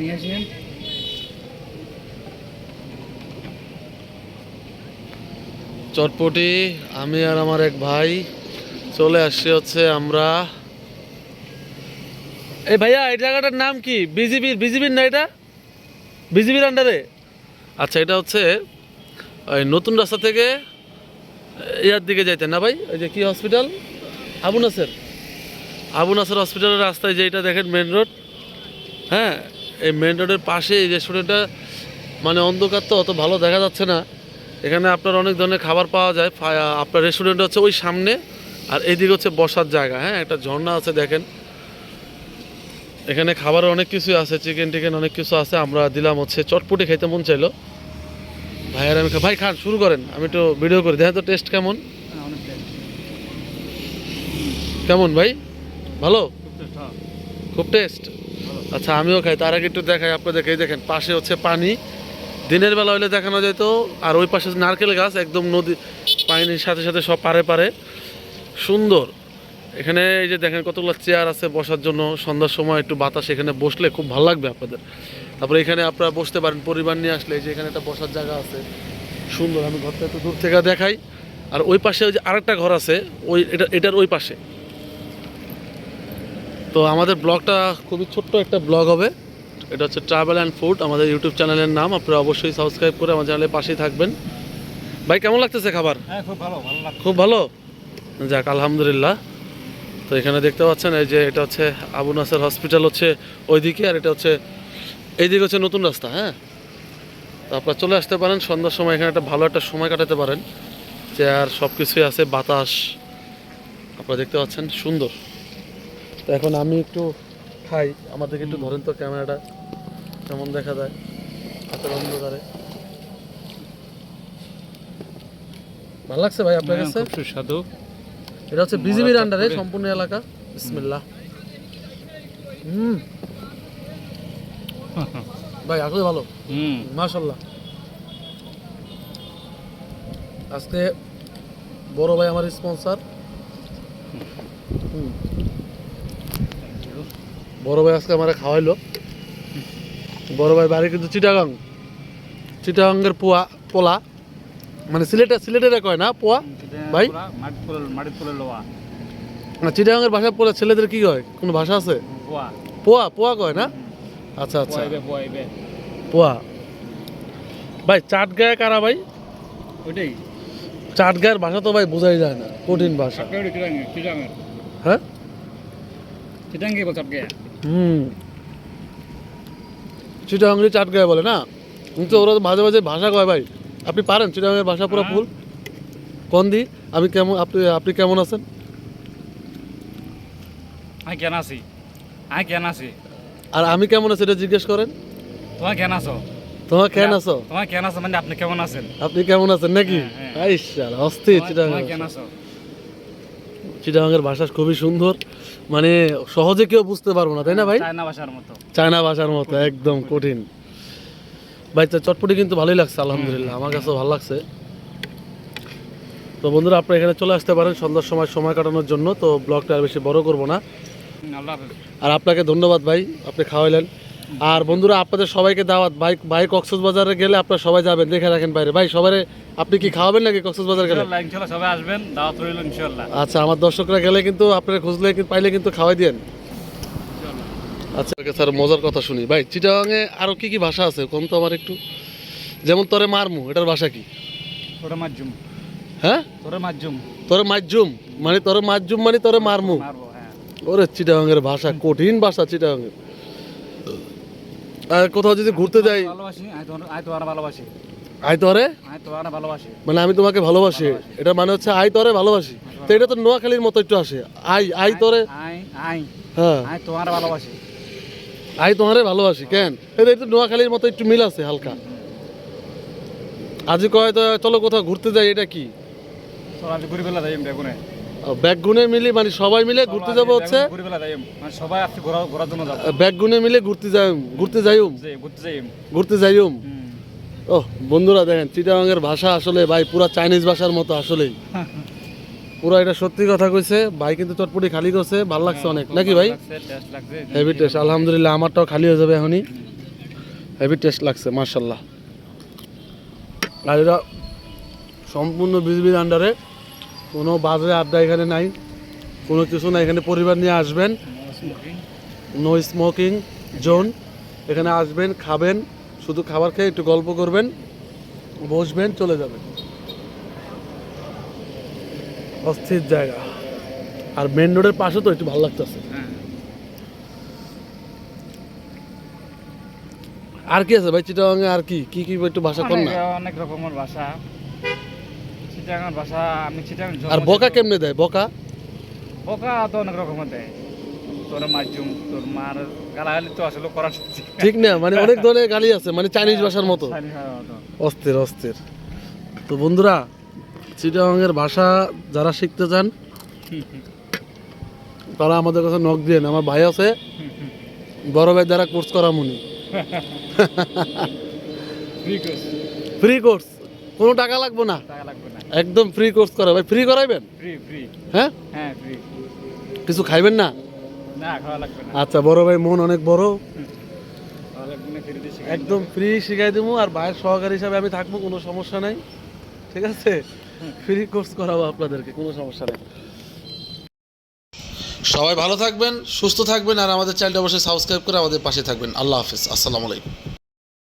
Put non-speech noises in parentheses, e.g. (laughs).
নিয়ে আসেন চটপটি, আমি আর আমার এক ভাই চলে আসছি হচ্ছে আমরা। এই ভাইয়া, এই জায়গাটার নাম কি? বিজিবির বিজিবির না এটা? বিজিবির আন্ডারে আচ্ছা এটা হচ্ছে ওই নতুন রাস্তা থেকে ইয়ার দিকে যাইতেন না ভাই? ওই যে কি হসপিটাল আবু নাসের। আবু নাসের হসপিটালের রাস্তায় যে এটা দেখেন মেন রোড হ্যাঁ এই মেন রোডের পাশে এই রেস্টুরেন্টটা মানে অন্ধকার তো অত ভালো দেখা যাচ্ছে না। এখানে আপনার অনেক ধরনের খাবার পাওয়া যায়। আপনার রেস্টুরেন্ট হচ্ছে ওই সামনে আর এইদিকে হচ্ছে বসার জায়গা। হ্যাঁ একটা ঝর্ণা আছে দেখেন। এখানে খাবার অনেক কিছু আছে চিকেন টিকেন অনেক কিছু আছে। আমরা দিলাম হচ্ছে চটপটি খাইতে মন চাইলো। ভাইয়ের আমি ভাই খান শুরু করেন। আমি একটু ভিডিও করি। দেখেন তো টেস্ট কেমন? হ্যাঁ। কেমন ভাই? ভালো? টেস্ট। খুব টেস্ট আচ্ছা আমিও খাই। তার আগে একটু দেখাই আপনাদের এই দেখেন, পাশে হচ্ছে পানি। দিনের বেলা হইলে দেখানো যেত আর ওই পাশে নারকেল গাছ, একদম নদী, পানির সাথে সাথে সব পারে পারে। সুন্দর। এখানে এই যে দেখেন, কতগুলো চেয়ার আছে বসার জন্য। সন্ধ্যার সময় একটু বাতাস এখানে বসলে খুব ভালো লাগবে আপনাদের। তারপরে এখানে আপনারা বসতে পারেন, পরিবার নিয়ে আসলে। এই যে এখানে একটা বসার জায়গা আছে। সুন্দর, আমি ঘরটা একটু দূর থেকে দেখাই। আর ওই পাশে ওই যে আরেকটা ঘর আছে, ওই, এটা, এটার ওই পাশে। তো আমাদের ব্লগটা খুবই ছোট্ট একটা ব্লগ হবে। এটা হচ্ছে ট্রাভেল অ্যান্ড ফুড আমাদের ইউটিউব চ্যানেলের নাম। আপনারা অবশ্যই সাবস্ক্রাইব করে আমার চ্যানেলের পাশেই থাকবেন। ভাই কেমন লাগতেছে খাবার? হ্যাঁ খুব ভালো ভালো খুব ভালো? যাক আলহামদুলিল্লাহ। তো এখানে দেখতে পাচ্ছেন এই যে এটা হচ্ছে আবু নাসের হসপিটাল হচ্ছে ওইদিকে আর এটা হচ্ছে এইদিকে হচ্ছে নতুন রাস্তা হ্যাঁ? তো আপনারা চলে আসতে পারেন সন্ধ্যার সময় এখানে একটা ভালো একটা সময় কাটাতে পারেন। চেয়ার সব কিছুই আছে বাতাস। আপনারা দেখতে পাচ্ছেন সুন্দর। তো এখন আমি একটু খাই। আমাদেরকে একটু ধরেন তো ক্যামেরাটা। কেমন দেখা যায়? হাতের অন্ধকারে। ভালো লাগছে ভাই আপনার হ্যাঁ, কাছে? সুস্বাদু। এটা হচ্ছে বিজিবির আন্ডারে সম্পূর্ণ এলাকা। বিসমিল্লাহ। হুম। (laughs) ভাই আসলে ভালো। হুম। মাশাল্লাহ আজকে বড় ভাই আমার স্পন্সর বড় ভাই আজকে আমার খাওয়াইলো। বড় ভাই বাড়ি কিন্তু চিটাগাং। চিটাগাঙ্গের পোয়া পোলা। মানে সিলেটে সিলেটের কয় না পোয়া? ভাই? চিটাগাঙ্গের ভাষা পোলা ছেলেদের কি কয় কোনো ভাষা আছে? পোয়া। পোয়া কয় না? আচ্ছা আচ্ছা। পোয়া ভাই চাট গায়ে কারা ভাই? ওইটাই। চাট গায়ের ভাষা তো ভাই বোঝাই যায় না কঠিন ভাষা। হ্যাঁ? চিটাঙ্গে হুম। চিটাগাঙ্গি চাট গায়ে বলে না? কিন্তু ওরা তো মাঝে মাঝে ভাষা কয় ভাই। আপনি পারেন চিটাগাঙ্গের ভাষা পুরো হ্যাঁ। ফুল কোন দি আমি কেমন আপনি আপনি কেমন আছেন? আমি কেন আছি? আমি কেন আছি? আর আমি কেমন আছি এটা জিজ্ঞেস করেন। তোমার কেন আছো? তোমার কেন আছো? তোমার কেন আছো মানে আপনি কেমন আছেন? আপনি কেমন আছেন নাকি? হ্যাঁ, হ্যাঁ। আইসাল অস্থির তোমার কেন আছো? চিটাগাঙ্গের ভাষা খুবই সুন্দর। মানে সহজে কেউ বুঝতে পারব না তাই না ভাই? চায়না ভাষার মতো। চায়না ভাষার মতো একদম কঠিন। ভাই তো চটপটি কিন্তু ভালোই লাগছে আলহামদুলিল্লাহ। আমার কাছেও ভালো লাগছে। তো বন্ধুরা আপনারা এখানে চলে আসতে পারেন সন্ধ্যার সময় সময় কাটানোর জন্য। তো ব্লগটা আর বেশি বড় করব না। আর আপনাকে ধন্যবাদ ভাই আপনি খাওয়াইলেন। আর বন্ধুরা আপনাদের সবাইকে দাওয়াত ভাই ভাই কক্সবাজারে গেলে আপনারা সবাই যাবেন দেখে রাখেন বাইরে। ভাই সবাই আপনি কি খাওয়াবেন নাকি কক্সবাজার গেলে? সবাই আসবেন দাওয়াত রইল ইনশাআল্লাহ আচ্ছা আমার দর্শকরা গেলে কিন্তু আপনারা খুঁজলে পাইলে কিন্তু খাওয়াই দিয়েন। আচ্ছা স্যার মজার কথা শুনি। ভাই চিটাগাঙে আরও কি কি ভাষা আছে? কোন তো আমার একটু। যেমন তোরে মারমু এটার ভাষা কি? তোরে মাজ্জুম হ্যাঁ? তোরে মাজ্জুম তোরে মাজ্জুম মানে তোরে মাজ্জুম মানে তোরে মারমু? হ্যাঁ। ওরে চিটাগাঙের ভাষা কঠিন ভাষা চিটাগাঙের। কোথাও যদি ঘুরতে যাই ভালোবাসি তোমার ভালোবাসি। আই তোরে? ভালোবাসি। মানে আমি তোমাকে ভালোবাসি। এটা মানে হচ্ছে আই তোরে ভালোবাসি। তো এটা তো নোয়াখালীর মতো একটু আসে। আই আই তোরে। আই আই হ্যাঁ। আমি তোমার ভালোবাসি। আই তোমারে ভালোবাসি কেন? এটা একটু নোয়াখালীর মতো একটু মিল আছে হালকা। আজ কয় তো চলো কোথাও ঘুরতে যাই এটা কি? চল আজ ঘুরি যাই ব্যাগ গুনে মিলে মানে সবাই মিলে ঘুরতে যাব হচ্ছে। যাই মানে সবাই আজকে ঘোরা ঘোরার জন্য যাব। ব্যাগ গুনে মিলে ঘুরতে যাই ঘুরতে যাইম ঘুরতে যাই ঘুরতে যাইম ও বন্ধুরা দেখেন চিটাগাঙের ভাষা আসলে ভাই পুরা চাইনিজ ভাষার মতো আসলেই। পুরো এটা সত্যি কথা কইছে ভাই কিন্তু চটপটি খালি করছে ভালো লাগছে অনেক। নাকি ভাই? হেভি টেস্ট আলহামদুলিল্লাহ আমারটাও খালি হয়ে যাবে এখনই। হেভি টেস্ট লাগছে মার্শাল্লাহ আর এটা সম্পূর্ণ বিজবির আন্ডারে কোনো বাজে আড্ডা এখানে নাই। কোনো কিছু না এখানে পরিবার নিয়ে আসবেন। নো স্মোকিং জোন এখানে আসবেন, খাবেন, শুধু খাবার খেয়ে একটু গল্প করবেন, বসবেন, চলে যাবেন। অস্থির জায়গা। আর মেন রোডের পাশে তো একটু ভালো লাগতেছে। আর কি আছে ভাই? চিটাগাঙে আর কি? কি কি একটু ভাষা কর না? অনেক রকমের ভাষা। চিটাগাঙ্গের ভাষা আমি চিটাগাং আর বকা কেমনে দেয়? বকা? বকা তো অনেক রকমের দেয়। তোর তোর মার গালাগালি তো আসলে সত্যি ঠিক না মানে অনেক ধরনের গালি আছে মানে চাইনিজ ভাষার মতো। চাইনিজ ভাষার মতো। অস্থির অস্থির। তো বন্ধুরা চিটাগাঙের ভাষা যারা শিখতে চান তারা আমাদের কাছে নক দিন আমার ভাই আছে বড় ভাই দ্বারা কোর্স করা মনি। ফ্রি কোর্স কোনো টাকা লাগবে না? টাকা লাগবে না। একদম ফ্রি কোর্স করা ভাই ফ্রি করাইবেন? ফ্রি ফ্রি হ্যাঁ? হ্যাঁ ফ্রি কিছু খাইবেন না? না খাওয়া লাগবে না। আচ্ছা বড় ভাই মন অনেক বড়। একদম ফ্রি শিখাই দেবো আর ভাইয়ের সহকারী হিসাবে আমি থাকব কোনো সমস্যা নাই। ঠিক আছে? ফ্রি কোর্স করাবো আপনাদেরকে কোনো সমস্যা নেই। সবাই ভালো থাকবেন সুস্থ থাকবেন আর আমাদের চ্যানেলটা অবশ্যই সাবস্ক্রাইব করে আমাদের পাশে থাকবেন। আল্লাহ হাফিজ আসসালামু আলাইকুম।